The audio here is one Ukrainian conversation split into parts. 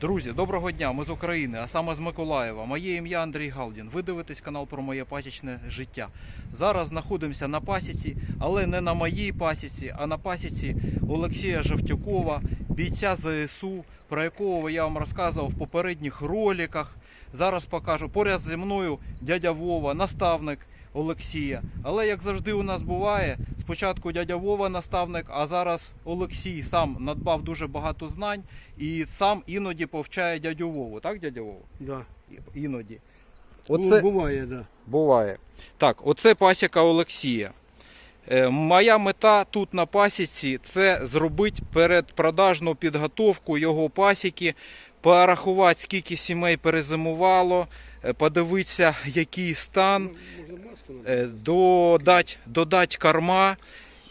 Друзі, доброго дня! Ми з України, а саме з Миколаєва. Моє ім'я Андрій Галдін. Ви дивитесь канал про моє пасічне життя. Зараз знаходимося на пасіці, але не на моїй пасіці, а на пасіці Олексія Жовтюкова, бійця ЗСУ, про якого я вам розказував в попередніх роликах. Зараз покажу. Поряд зі мною дядя Вова, наставник Олексія. Але як завжди у нас буває, спочатку дядя Вова наставник, а зараз Олексій сам надбав дуже багато знань і сам іноді повчає дядю Вову. Так, дядя Вова? Да. Іноді. Ну, буває, да. Буває. Так, оце пасіка Олексія. Е, Моя мета тут на пасіці це зробити передпродажну підготовку його пасіки, порахувати, скільки сімей перезимувало, е, подивитися, який стан, е, додати, додати корма.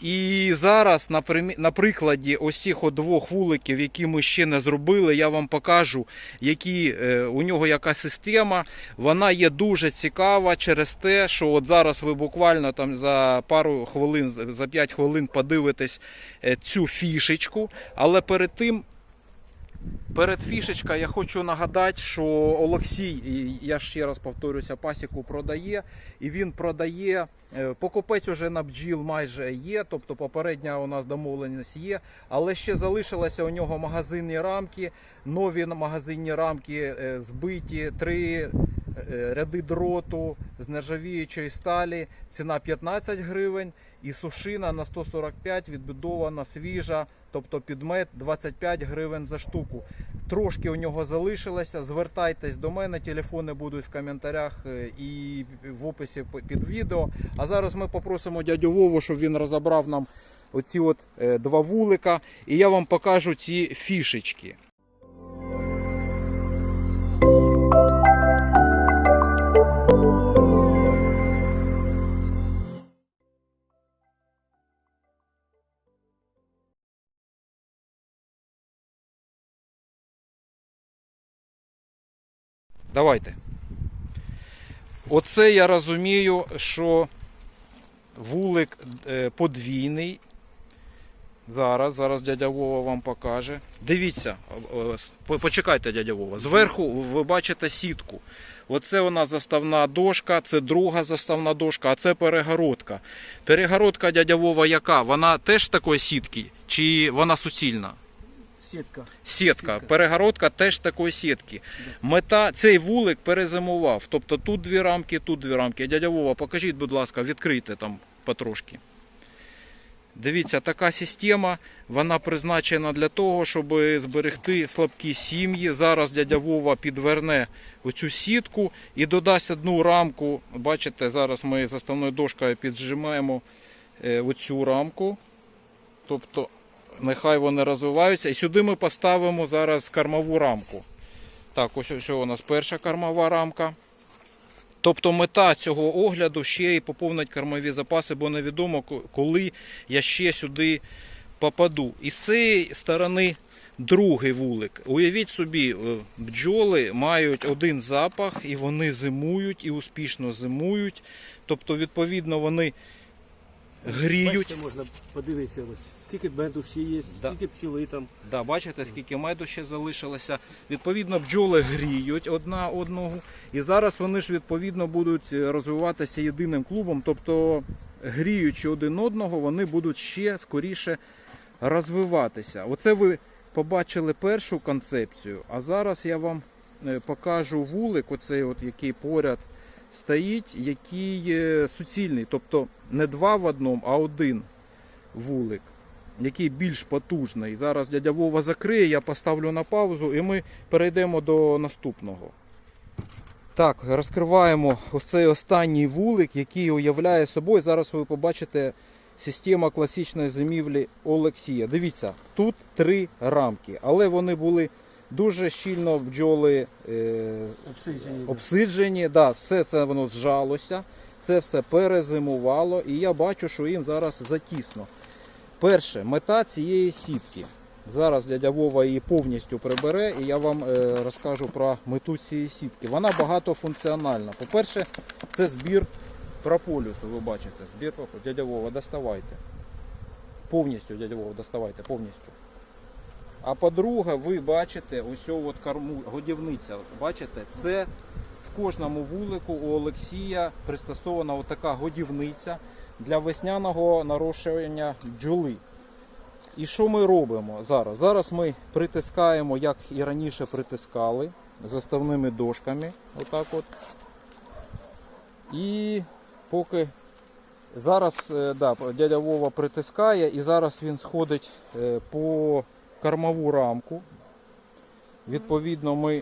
І зараз на, прикладі ось цих двох вуликів, які ми ще не зробили, я вам покажу, які е, у нього яка система. Вона є дуже цікава через те, що от зараз ви буквально там за пару хвилин, за 5 хвилин подивитесь е, цю фішечку. Але перед тим Перед фішечкою я хочу нагадати, що Олексій, я ще раз повторюся, пасіку продає, і він продає. е, Покупець уже на бджіл майже є, тобто попередня у нас домовленість є, але ще залишилися у нього магазинні рамки, нові магазинні рамки е, збиті, три ряди дроту з нержавіючої сталі, ціна 15 гривень, і сушина на 145 відбудована свіжа, тобто підмет 25 гривень за штуку. Трошки у нього залишилося. Звертайтесь до мене, телефони будуть в коментарях е, і в описі під відео. А зараз ми попросимо дядю Вову, щоб він розібрав нам оці от е, два вулика, і я вам покажу ці фішечки. Давайте. Оце я розумію, що вулик е, подвійний. Зараз, зараз дядя Вова вам покаже. Дивіться, с- по- почекайте, дядя Вова. Зверху ви бачите сітку. Оце нас заставна дошка, це друга заставна дошка, а це перегородка. Перегородка дядя Вова яка? Вона теж такої сітки? Чи вона суцільна? Сітка. Сітка, Сітка. перегородка теж такої сітки. Мета цей вулик перезимував. Тобто тут дві рамки, тут дві рамки. Дядя Вова, покажіть, будь ласка, відкрийте там потрошки. Дивіться, така система, вона призначена для того, щоб зберегти слабкі сім'ї. Зараз дядя Вова підверне оцю сітку і додасть одну рамку. Бачите, зараз ми заставною дошкою піджимаємо е, оцю рамку. Тобто нехай вони розвиваються. І сюди ми поставимо зараз кормову рамку. Так, ось ось у нас перша кормова рамка. Тобто мета цього огляду ще і поповнити кормові запаси, бо невідомо, коли я ще сюди попаду. І з цієї сторони другий вулик. Уявіть собі, е, бджоли мають один запах, і вони зимують, і успішно зимують. Тобто, відповідно, вони гріють. Бачите, можна подивитися, ось, скільки меду ще є, Да. скільки пчоли там. Да, бачите, скільки меду ще залишилося. Відповідно, бджоли гріють одна одного. І зараз вони ж відповідно будуть е, розвиватися єдиним клубом. Тобто, гріючи один одного, вони будуть ще скоріше розвиватися. Оце ви побачили першу концепцію. А зараз я вам е, покажу вулик, оцей, от, який поряд стоїть, який суцільний. Тобто не два в одному, а один вулик який більш потужний. Зараз дядя Вова закриє, я поставлю на паузу і ми перейдемо до наступного. Так, розкриваємо ось цей останній вулик, який уявляє собою. Зараз ви побачите система класичної зимівлі Олексія. Дивіться, тут три рамки, але вони були дуже щільно бджоли е, Обсиджені. обсиджені, да, все це воно зжалося, це все перезимувало, і я бачу, що їм зараз затісно. Перше, мета цієї сітки. Зараз дядя Вова її повністю прибере, і я вам е, розкажу про мету цієї сітки. Вона багатофункціональна. По-перше, це збір прополісу, ви бачите, збір прополісу. Дядя Вова, доставайте. Повністю, дядя Вова, доставайте, повністю. А по-друге, ви бачите ось от корму, годівниця. Бачите, це в кожному вулику у Олексія пристосована така годівниця для весняного нарощування бджоли. І що ми робимо зараз? Зараз ми притискаємо, як і раніше притискали, заставними дошками. Отак от. І поки зараз е, да, дядя Вова притискає, і зараз він сходить е, по кормову рамку. Відповідно, ми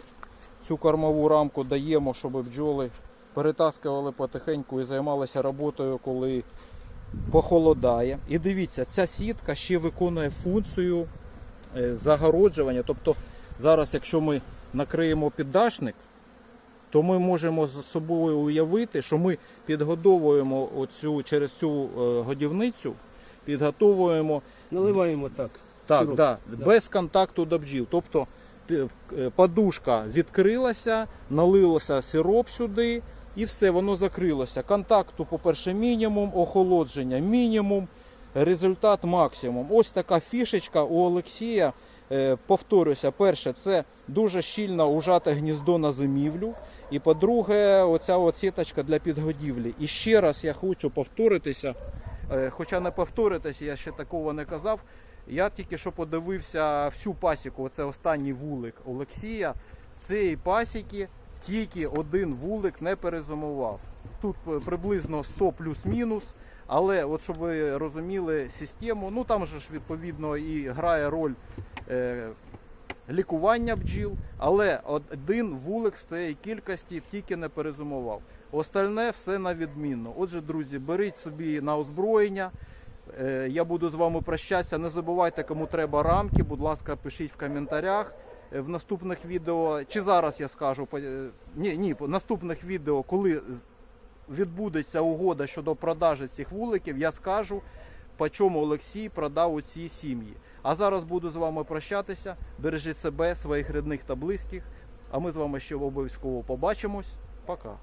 цю кормову рамку даємо, щоб бджоли перетаскували потихеньку і займалися роботою, коли похолодає. І дивіться, ця сітка ще виконує функцію е, загороджування. Тобто зараз, якщо ми накриємо піддашник, то ми можемо з собою уявити, що ми підгодовуємо оцю, через цю е, годівницю, підготовуємо Наливаємо так. Так, да, Да. без контакту до бджіл. Тобто е, подушка відкрилася, налилося сироп сюди і все, воно закрилося. Контакту, по-перше, мінімум, охолодження мінімум, результат максимум. Ось така фішечка у Олексія. Е, Повторюся, перше, це дуже щільно ужате гніздо на зимівлю. І по-друге, оця от сіточка для підгодівлі. І ще раз я хочу повторитися, е, хоча не повторитися, я ще такого не казав. Я тільки що подивився всю пасіку, оце останній вулик Олексія. З цієї пасіки тільки один вулик не перезимував. Тут приблизно 100 плюс-мінус. Але от щоб ви розуміли систему, ну там же ж відповідно і грає роль е, лікування бджіл, але один вулик з цієї кількості тільки не перезимував. Остальне все на відмінно. Отже, друзі, беріть собі на озброєння. Е, Я буду з вами прощатися. Не забувайте, кому треба рамки. Будь ласка, пишіть в коментарях. Е, В наступних відео, чи зараз я скажу, е, ні, ні, по наступних відео, коли відбудеться угода щодо продажі цих вуликів, я скажу, по чому Олексій продав у ці сім'ї. А зараз буду з вами прощатися. Бережіть себе, своїх рідних та близьких. А ми з вами ще обов'язково побачимось. Пока.